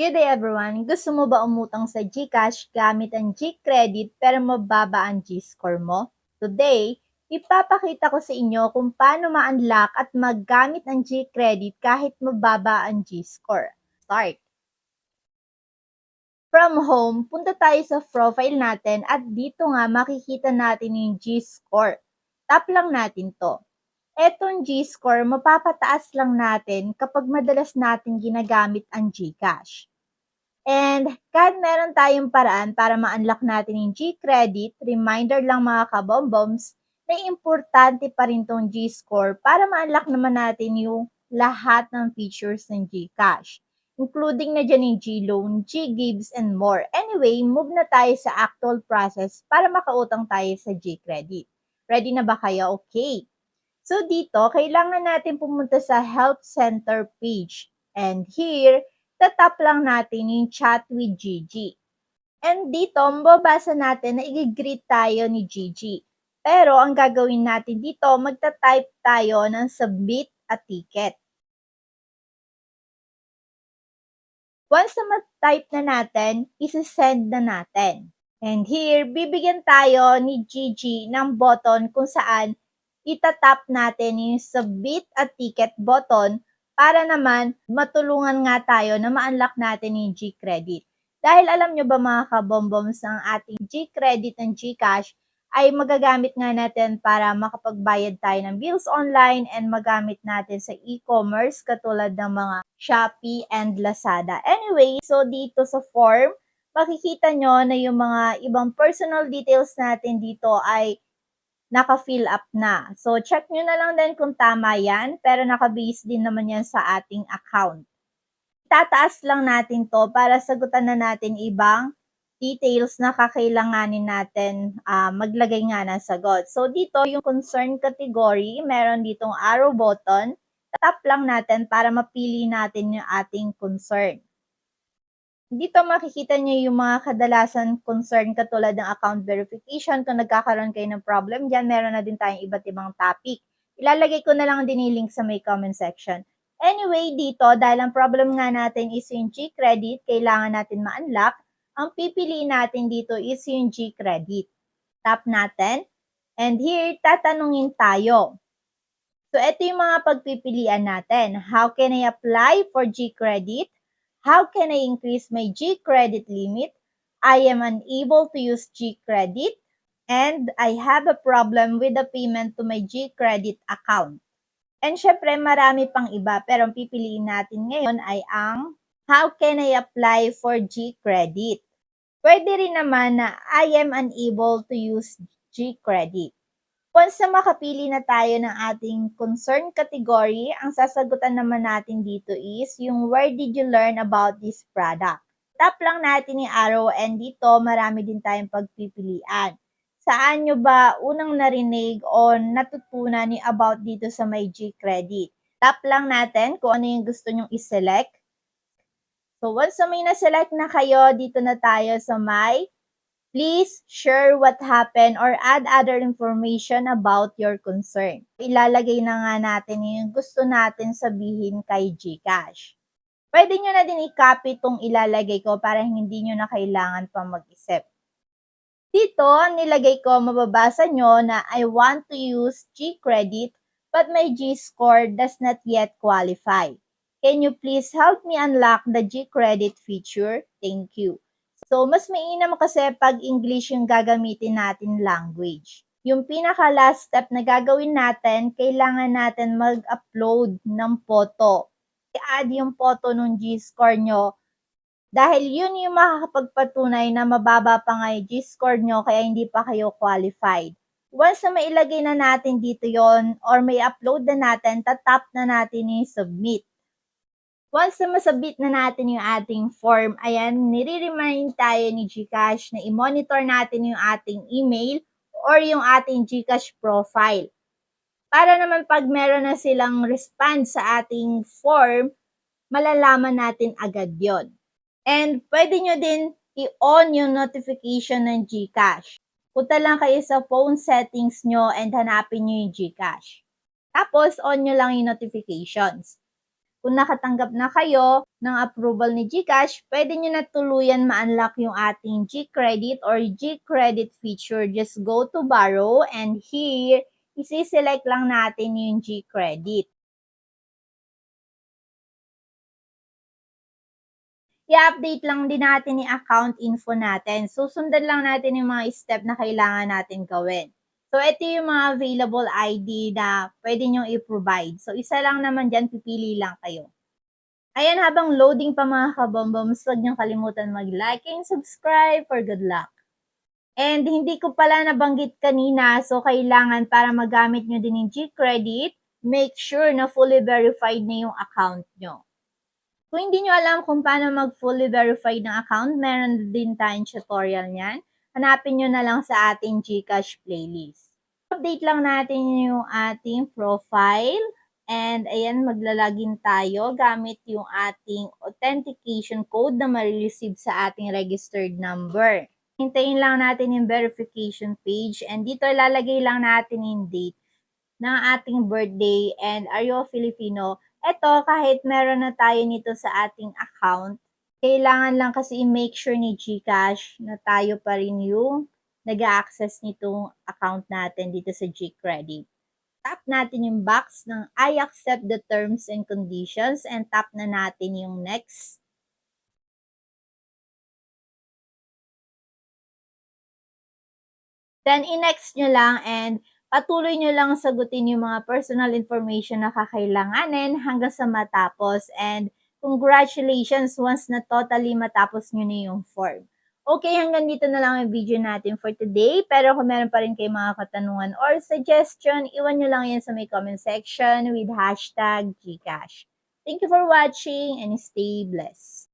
Good day everyone! Gusto mo ba umutang sa GCash gamit ang G-Credit pero mababa ang G-score mo? Today, ipapakita ko sa inyo kung paano ma-unlock at maggamit ang G-Credit kahit mababa ang G-score. Start! From home, punta tayo sa profile natin at dito nga makikita natin yung G-score. Tap lang natin to. Etong G-score, mapapataas lang natin kapag madalas natin ginagamit ang GCash. And kahit meron tayong paraan para ma-unlock natin yung G-credit, reminder lang mga kabomboms, na importante pa rin tong G-score para ma-unlock naman natin yung lahat ng features ng GCash. Including na dyan yung G-loan, G-gives, and more. Anyway, move na tayo sa actual process para makautang tayo sa G-credit. Ready na ba kayo? Okay. So dito, kailangan natin pumunta sa Help Center page. And here, tatap lang natin yung chat with Gigi. And dito, mababasa natin na i-greet tayo ni Gigi. Pero ang gagawin natin dito, magta-type tayo ng submit a ticket. Once na ma-type na natin, isi-send na natin. And here, bibigyan tayo ni Gigi ng button kung saan itatap natin yung submit a ticket button para naman matulungan nga tayo na ma-unlock natin yung G-credit. Dahil alam nyo ba mga kabomboms ang ating G-credit and Gcash ay magagamit nga natin para makapagbayad tayo ng bills online and magamit natin sa e-commerce katulad ng mga Shopee and Lazada. Anyway, so dito sa form, makikita nyo na yung mga ibang personal details natin dito ay naka-fill up na. So, check nyo na lang din kung tama yan, pero naka-base din naman yan sa ating account. Tataas lang natin to para sagutan na natin ibang details na kakailanganin natin uh, maglagay nga ng sagot. So, dito yung concern category, meron ditong arrow button. Tap lang natin para mapili natin yung ating concern. Dito makikita niyo yung mga kadalasan concern katulad ng account verification. Kung nagkakaroon kayo ng problem dyan, meron na din tayong iba't ibang topic. Ilalagay ko na lang din yung link sa may comment section. Anyway, dito, dahil ang problem nga natin is yung G-credit, kailangan natin ma-unlock. Ang pipiliin natin dito is yung G-credit. Tap natin. And here, tatanungin tayo. So, ito yung mga pagpipilian natin. How can I apply for G-credit? How can I increase my G credit limit? I am unable to use G credit and I have a problem with the payment to my G credit account. And syempre, marami pang iba, pero ang pipiliin natin ngayon ay ang how can I apply for G credit? Pwede rin naman na I am unable to use G credit. Once na makapili na tayo ng ating concern category, ang sasagutan naman natin dito is yung where did you learn about this product? Tap lang natin yung arrow and dito marami din tayong pagpipilian. Saan nyo ba unang narinig o natutunan ni about dito sa may G-Credit? Tap lang natin kung ano yung gusto nyong iselect. So once na may na-select na kayo, dito na tayo sa may Please share what happened or add other information about your concern. Ilalagay na nga natin yung gusto natin sabihin kay Gcash. Pwede nyo na din i-copy itong ilalagay ko para hindi nyo na kailangan pang mag-isip. Dito, nilagay ko, mababasa nyo na I want to use G-credit but my G-score does not yet qualify. Can you please help me unlock the G-credit feature? Thank you. So, mas mainam kasi pag English yung gagamitin natin language. Yung pinaka last step na gagawin natin, kailangan natin mag-upload ng photo. I-add yung photo ng G-score nyo dahil yun yung makakapagpatunay na mababa pa nga yung G-score nyo kaya hindi pa kayo qualified. Once na mailagay na natin dito yon or may upload na natin, tatap na natin yung submit. Once na masabit na natin yung ating form, ayan, nire-remind tayo ni Gcash na i-monitor natin yung ating email or yung ating Gcash profile. Para naman pag meron na silang response sa ating form, malalaman natin agad yon. And pwede nyo din i-on yung notification ng Gcash. Punta lang kayo sa phone settings nyo and hanapin nyo yung Gcash. Tapos, on nyo lang yung notifications. Kung nakatanggap na kayo ng approval ni GCash, pwede nyo na tuluyan ma-unlock yung ating G-Credit or G-Credit feature. Just go to borrow and here, isi-select lang natin yung G-Credit. i-update lang din natin yung account info natin. Susundan lang natin yung mga step na kailangan natin gawin. So, ito yung mga available ID na pwede nyo i-provide. So, isa lang naman dyan, pipili lang kayo. Ayan, habang loading pa mga kabomboms, huwag niyong kalimutan mag-like and subscribe for good luck. And hindi ko pala nabanggit kanina, so kailangan para magamit nyo din yung G-Credit, make sure na fully verified na yung account nyo. Kung hindi nyo alam kung paano mag-fully verified ng account, meron din tayong tutorial niyan. Hanapin nyo na lang sa ating Gcash playlist. Update lang natin yung ating profile. And ayan, maglalagin tayo gamit yung ating authentication code na marireceive sa ating registered number. Hintayin lang natin yung verification page and dito ilalagay lang natin yung date ng ating birthday and are you a Filipino? Ito, kahit meron na tayo nito sa ating account, kailangan lang kasi i-make sure ni GCash na tayo pa rin yung nag-access nitong account natin dito sa GCredit. Tap natin yung box ng I accept the terms and conditions and tap na natin yung next. Then, i-next nyo lang and patuloy nyo lang sagutin yung mga personal information na kakailanganin hanggang sa matapos. And congratulations once na totally matapos nyo na yung form. Okay, hanggang dito na lang yung video natin for today. Pero kung meron pa rin kayo mga katanungan or suggestion, iwan nyo lang yan sa may comment section with hashtag Gcash. Thank you for watching and stay blessed.